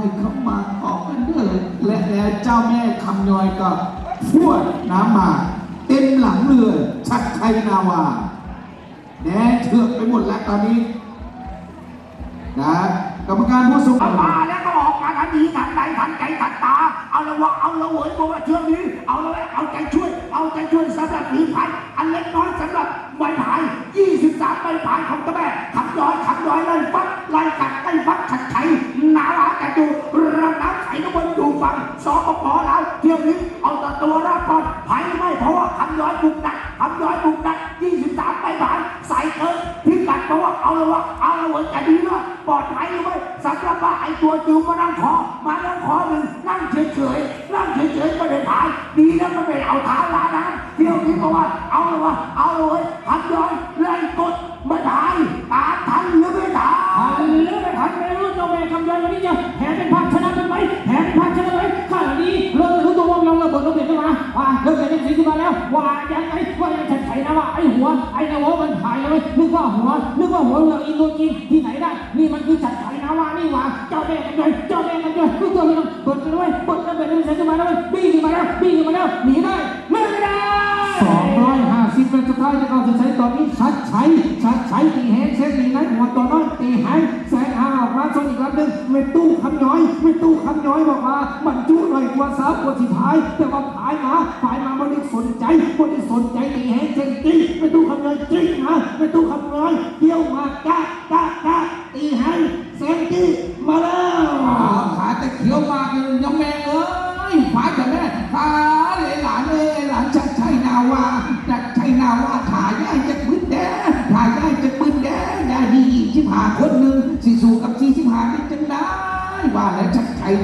ายเข้ามาขอกันเด้อและแล้วเจ้าแม่คำย้อยก็พวดน้ำมา เต็มหลังเรือชัดไทยนาวาแดงเถือกไปหมดแล้วตอนนี้นะกรรมการผู้ทรงอามาแล้วก็ออกมาทันทีทันใดทันใจทันตา เอาละวะเอาละเวยบอกว่าเชื่อนี้ เอาละเอาใจช่วย เอาใจช่วยสำหรับผีพายอันเล็กน้อยสำหรับใบพาย 23ใบพายของเจ้าแม่คำย้อยคำย้อยไล่ฟัดไระน้ำไถน้ำมันดูฟังสปปแล้วเที่ยวนี้เอาแต่ตัวรอดก่อนพายไม่เพราะว่าคำย้อยบุกดักคำย้อยบุกดัก23ใบพายใส่เกินพิกัดเพราะว่าเอาละวะเอาละวยแต่ดีเนาะปลอดภัยเลยเว้ยสำหรับว่าไอ้ตัวจิ๋วมานั่งคอมานั่งคอหนึ่งนั่งเฉยๆนั่งเฉยๆไม่ได้พายดีนะมันไม่เอาเท้าลาน้ำเที่ยวนี้เพราะว่าเอาละวะเอาละเว้ยคำย้อยไล่กดไม่ได้ตาม ว่ายังไงว่ายังฉันใส่นะว่าไอ้หัวไอ้นวมันถ่ายเลย นึกว่าหัว นึกว่าหัวเรืออินโดจีนที่ไหนได้ นี่มันคือจัดไถ่นะว่านี่ว่า เจ้าแม่คำย้อยเจ้าแม่คำย้อยรู้ตัวยังเปิดกันด้วยเปิดกันเป็นสีขึ้นมาแล้วบี้ขึ้นมาแล้วบี้ขึ้นมาแล้วหนีได้ไม่ได้250เป็นสุดท้ายจะเข้าจะใช้ตอนนี้ชัดชัยชัดชัยตีแหงเส้นนี้นั้นหัวตัวน้อยตีหางแสงอาออกมาส่วนอีกลำหนึ่งไม่ตู้คำย้อยไม่ ตู้อยบอกว่าบรรจุหน่อยกว่าสามกว่าสิท้าย แต่ว่าผายมาผายมาไม่ได้สนใจไม่ได้สนใจตีแหงเส้นตีไม่ตู้คำย้อยจริงมาไม่ตู้คำย้อยเดี่ยวมากะกะกะตีแหงเส้นตีมาแล้วขาแต่เขียวมากเลยยังแม่เอ้ยฝาจะแม่ขาเลยหลานเอ้ยหลานชักชัยนาวาชักชัยนาวาถ่ายได้จะปืนแดงถ่ายได้จะปืนแดงได้ดีชิบหาคนหนึ่งสี่สู่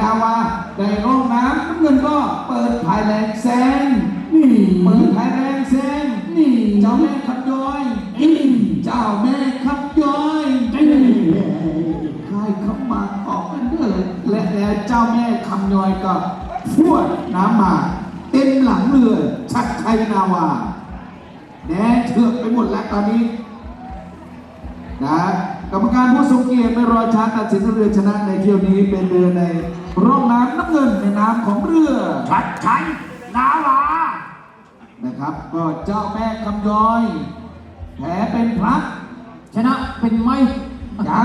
นาวาได้ร่องน้ำน้ำเงินก็เปิดภายแรงแซงนี่เปิดภายแรงแซงนี่เจ้าแม่ขับย้อยนี่เจ้าแม่ขับย้อยนี่ใครข้ามาขอกันเด้อและแล้วเจ้าแม่คำย้อยก็พวดน้ำมาเต็มหลังเรือชัดไทยนาวาแดงเถือกไปหมดแล้วตอนนี้นะกรรมการผู้ทรงเกียรติไม่รอ ช้าตัดสินเรือชนะในเที่ยวนี้เป็นเรือในร่องน้ำน้ำเงินในน้ำของเรือชัดชัยนาวานะครับ ก็เจ้าแม่คำย้อย แผลเป็นพระชนะเป็นไหมยัง